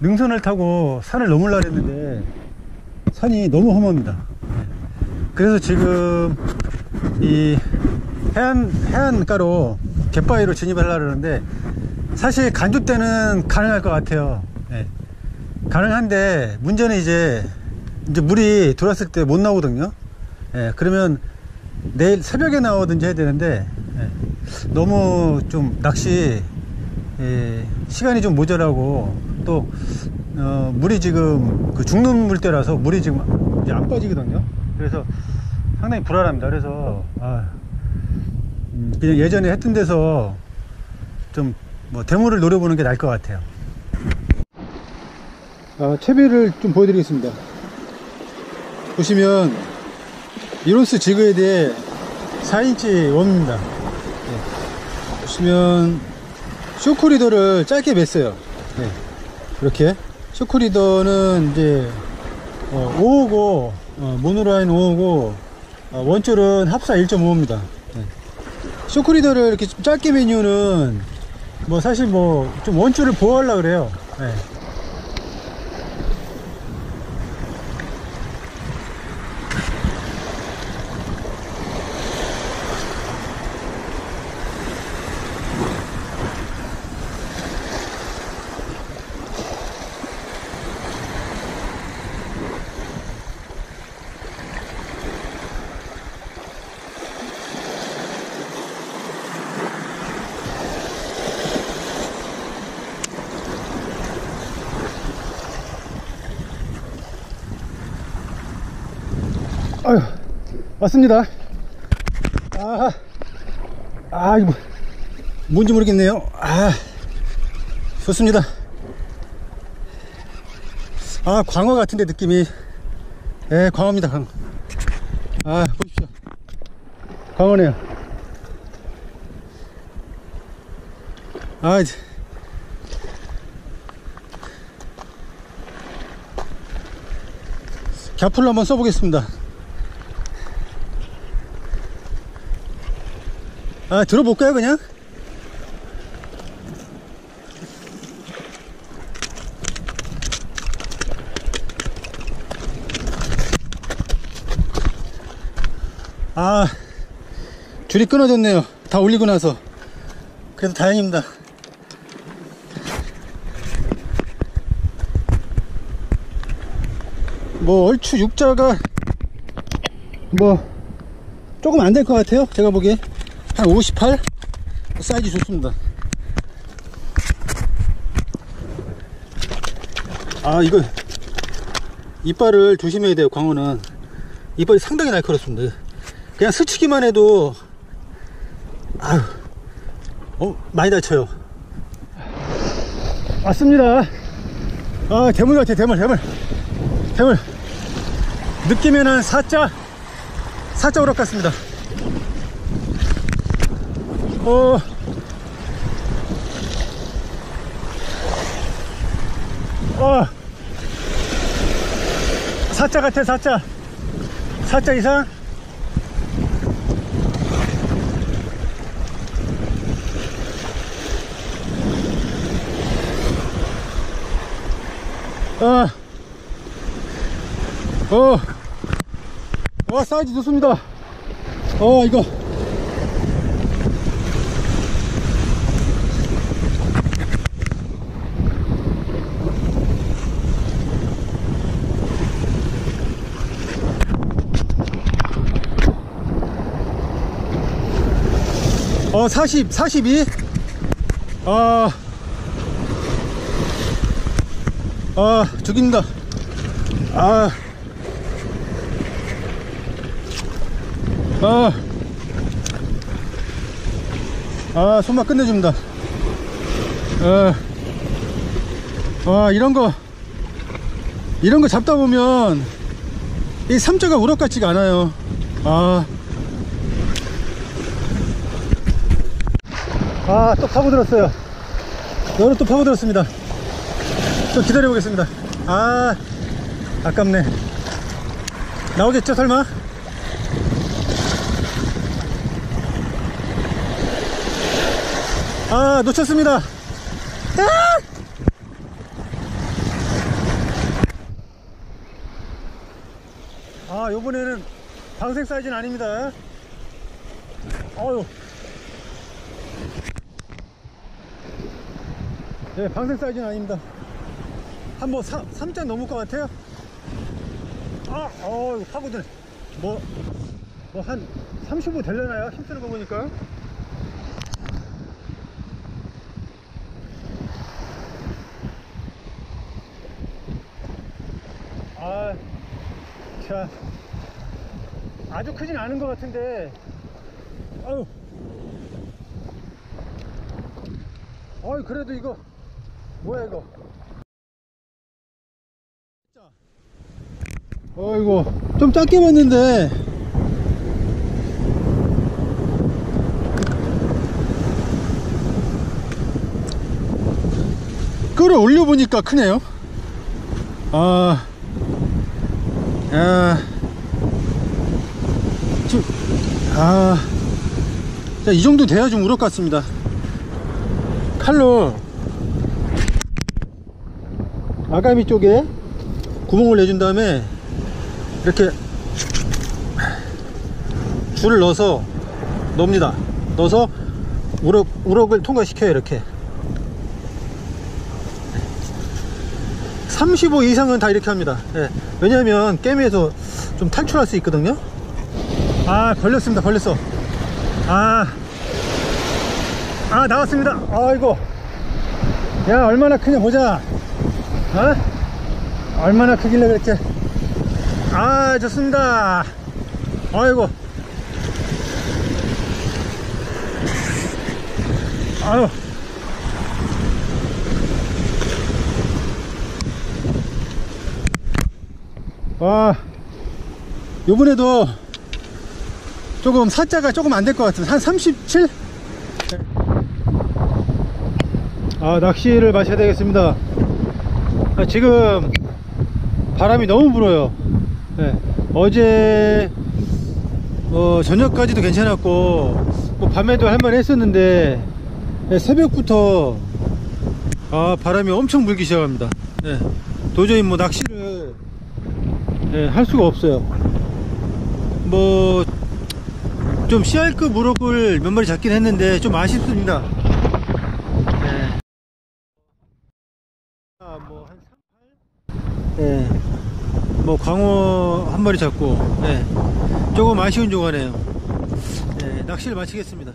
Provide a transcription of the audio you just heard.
능선을 타고 산을 넘으려고 했는데 산이 너무 험합니다. 그래서 지금 이 해안, 해안가로 갯바위로 진입하려고 하는데 사실 간주 때는 가능할 것 같아요. 예. 가능한데 문제는 이제 이제 물이 들어왔을 때 못 나오거든요. 예, 그러면 내일 새벽에 나오든지 해야 되는데 예, 너무 좀 낚시 예, 시간이 좀 모자라고 또 어, 물이 지금 그 죽는 물때라서 물이 지금 이제 안 빠지거든요. 그래서 상당히 불안합니다. 그래서 아, 음, 그냥 예전에 했던 데서 좀 뭐 대물을 노려보는 게 나을 것 같아요. 아, 채비를 좀 보여드리겠습니다. 보시면 이론스 지그에 대해 4인치 웜입니다. 네. 보시면 쇼크리더를 짧게 맸어요. 네. 이렇게 쇼크리더는 이제 어, 5호고 어, 모노라인 5호고 어, 원줄은 합사 1.5입니다. 네. 쇼크리더를 이렇게 좀 짧게 맨 이유는 뭐 사실 뭐 좀 원줄을 보호하려고 그래요. 네. 왔습니다. 아, 아, 이거, 뭔지 모르겠네요. 아, 좋습니다. 아, 광어 같은데 느낌이. 예, 광어입니다, 광어. 아, 보십시오. 광어네요. 아, 이제. 갸풀로 한번 써보겠습니다. 아, 들어볼까요, 그냥? 아, 줄이 끊어졌네요. 다 올리고 나서. 그래도 다행입니다. 뭐, 얼추 육자가, 뭐, 조금 안 될 것 같아요. 제가 보기에. 한 58? 사이즈 좋습니다. 아, 이거, 이빨을 조심해야 돼요, 광어는. 이빨이 상당히 날카롭습니다. 그냥 스치기만 해도, 아유, 어, 많이 다쳐요. 왔습니다. 아, 대물 같아, 대물, 대물. 대물. 느낌에는 한 4자, 4자 오락 같습니다. 어. 어. 사자 같아, 사자. 사자 이상? 어. 어. 와, 사이즈 좋습니다. 어, 이거. 어, 40, 42? 아, 아, 죽입니다. 아, 아, 아, 손맛 끝내줍니다. 아, 아, 이런 거, 이런 거 잡다 보면, 이 삼자가 우럭 같지가 않아요. 아, 아 또 파고들었어요. 너는 또 파고들었습니다. 좀 기다려 보겠습니다. 아 아깝네. 나오겠죠 설마? 아 놓쳤습니다. 아! 아 요번에는 방생 사이즈는 아닙니다. 아유. 네, 방생 사이즈는 아닙니다. 한번 3자 넘을 것 같아요. 아, 어유, 파고드네. 뭐, 뭐, 한 35 되려나요? 힘쓰는 거 보니까. 아, 자, 아주 크진 않은 것 같은데, 아유, 어이, 그래도 이거, 뭐야, 이거. 어이구, 좀 작게 봤는데, 끌어올려 보니까 크네요. 아, 야, 좀, 아, 자, 이 정도 돼야 좀 우럭 같습니다. 칼로 아가미 쪽에 구멍을 내준 다음에 이렇게 줄을 넣어서 넣습니다. 넣어서 우럭, 우럭을 통과시켜요, 이렇게. 35 이상은 다 이렇게 합니다. 예. 왜냐하면 게임에서 좀 탈출할 수 있거든요. 아 걸렸습니다. 걸렸어. 아, 아 나왔습니다. 아이고, 야 얼마나 크냐 보자. 어? 얼마나 크길래 그렇게? 아 좋습니다. 아이고. 아유. 와 요번에도 조금 사자가 조금 안 될 것 같은 한 37? 아 낚시를 마셔야 되겠습니다 아, 지금 바람이 너무 불어요 네. 어제 어, 저녁까지도 괜찮았고 뭐 밤에도 할만 했었는데 네, 새벽부터 아 바람이 엄청 불기 시작합니다 네. 도저히 뭐 낚시를 네, 할 수가 없어요. 뭐, 좀 CR급 무럭을 몇 마리 잡긴 했는데 좀 아쉽습니다. 네. 아, 뭐, 한 3, 8? 네. 뭐, 광어 한 마리 잡고, 네. 조금 아쉬운 조가네요. 네, 낚시를 마치겠습니다.